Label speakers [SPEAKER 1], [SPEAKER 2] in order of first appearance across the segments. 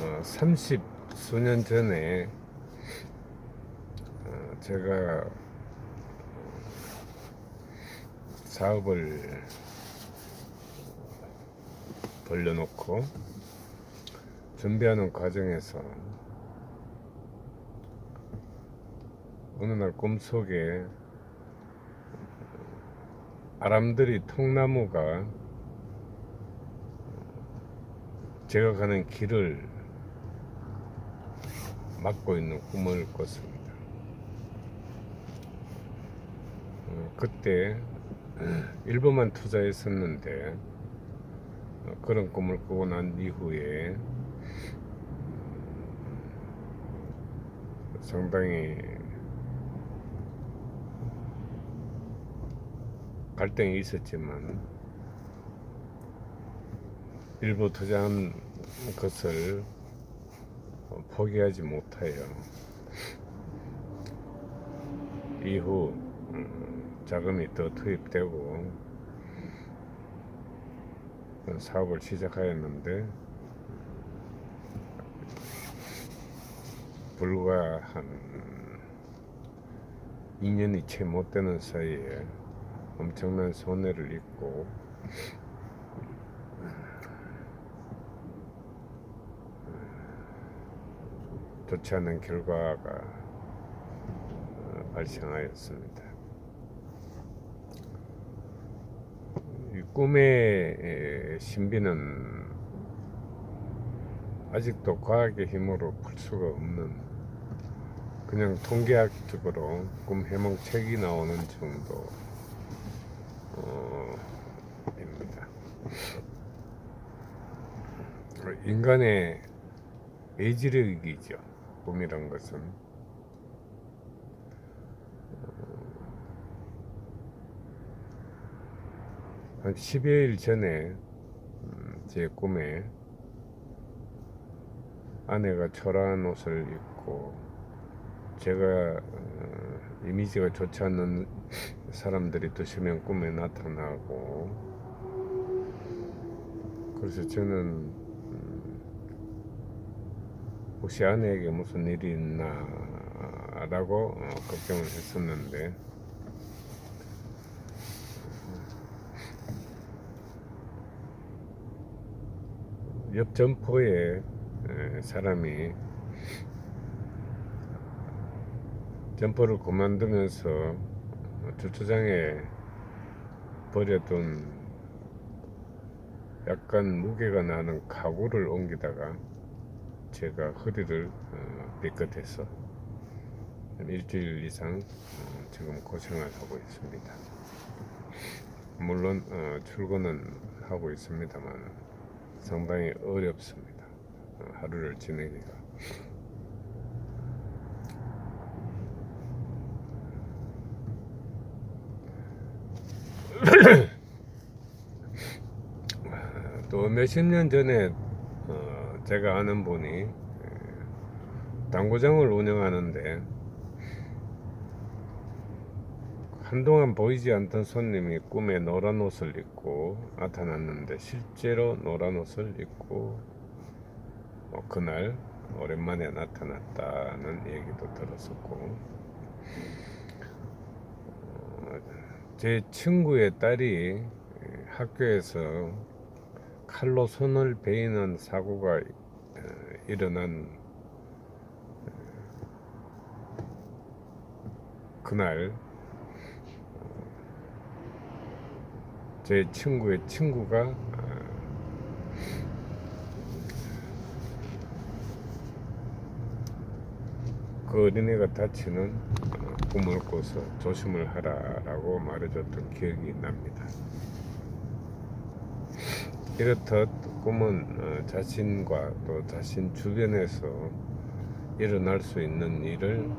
[SPEAKER 1] 어, 30 수년 전에 어, 제가 사업을 벌려놓고 준비하는 과정에서 어느 날 꿈속에 아람들이 통나무가 제가 가는 길을 막고 있는 꿈을 꿨습니다. 어, 그때 일부만 투자했었는데 어, 그런 꿈을 꾸고 난 이후에 음, 상당히 갈등이 있었지만 일부 투자한 것을 포기하지 못하여 이후 음, 자금이 더 투입되고 사업을 시작하였는데 불과 한 2년이 채 못 되는 사이에 엄청난 손해를 입고 좋지 않은 결과가 어, 발생하였습니다. 이 꿈의 에, 신비는 아직도 과학의 힘으로 풀 수가 없는 그냥 통계학적으로 꿈 해몽 책이 나오는 정도 어, 입니다. 인간의 의지력이죠. 꿈이란 것은 한 10여일 전에 음, 제 꿈에 아내가 초라한 옷을 입고 제가 어, 이미지가 좋지 않는 사람들이 드시면 꿈에 나타나고 그래서 저는 음, 혹시 아내에게 무슨 일이 있나 라고 어, 걱정을 했었는데. 옆 점포에 에, 사람이 점포를 그만두면서 주차장에 버려둔 약간 무게가 나는 가구를 옮기다가 제가 허리를 어, 삐끗해서 한 일주일 이상 어, 지금 고생을 하고 있습니다. 물론 어, 출근은 하고 있습니다만 상당히 어렵습니다. 어, 하루를 지내기가. 또 몇십 년 전에 어, 제가 아는 분이 에, 당구장을 운영하는데 한동안 보이지 않던 손님이 꿈에 노란 옷을 입고 나타났는데 실제로 노란 옷을 입고 뭐 그날 오랜만에 나타났다는 얘기도 들었었고 어, 제 친구의 딸이 학교에서 칼로 손을 베이는 사고가 어, 일어난 어, 그날 제 친구의 친구가 어, 그 어린애가 다치는 어, 꿈을 꿔서 조심을 하라라고 말해줬던 기억이 납니다. 이렇듯 꿈은 어, 자신과 또 자신 주변에서 일어날 수 있는 일을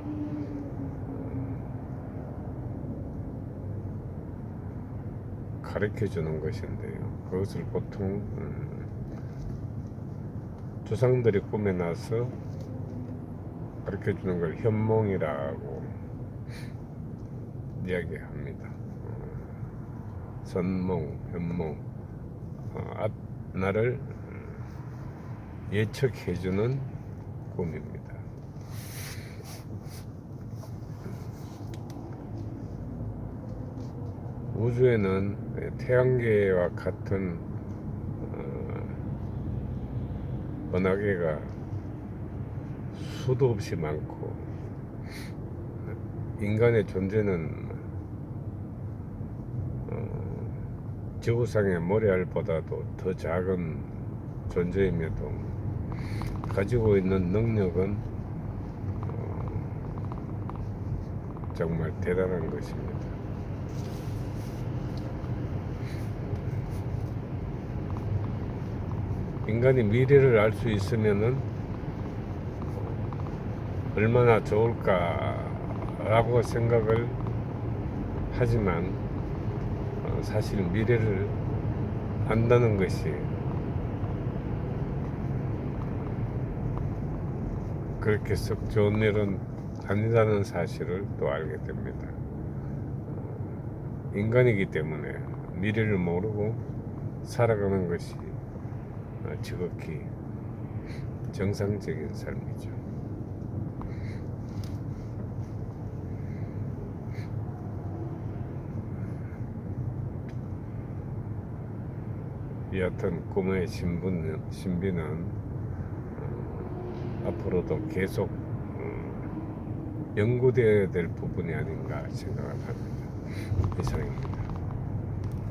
[SPEAKER 1] 가르쳐 주는 것인데요. 그것을 보통 음, 조상들이 꿈에 나서 가르쳐 주는 걸 현몽이라고 이야기합니다. 어, 선몽, 현몽, 어, 앞 나를 음, 예측해주는 꿈입니다. 우주에는 태양계와 같은 어, 은하계가 수도 없이 많고 인간의 존재는 어, 지구상의 모래알보다도 더 작은 존재임에도 가지고 있는 능력은 어, 정말 대단한 것입니다. 인간이 미래를 알 수 있으면은 얼마나 좋을까라고 생각을 하지만 어, 사실 미래를 안다는 것이 그렇게 썩 좋은 일은 아니라는 사실을 또 알게 됩니다. 어, 인간이기 때문에 미래를 모르고 살아가는 것이 어, 지극히 정상적인 삶이죠. 여하튼 꿈의 신비는, 신비는 어, 앞으로도 계속 어, 연구되어야 될 부분이 아닌가 생각을 합니다. 이상입니다.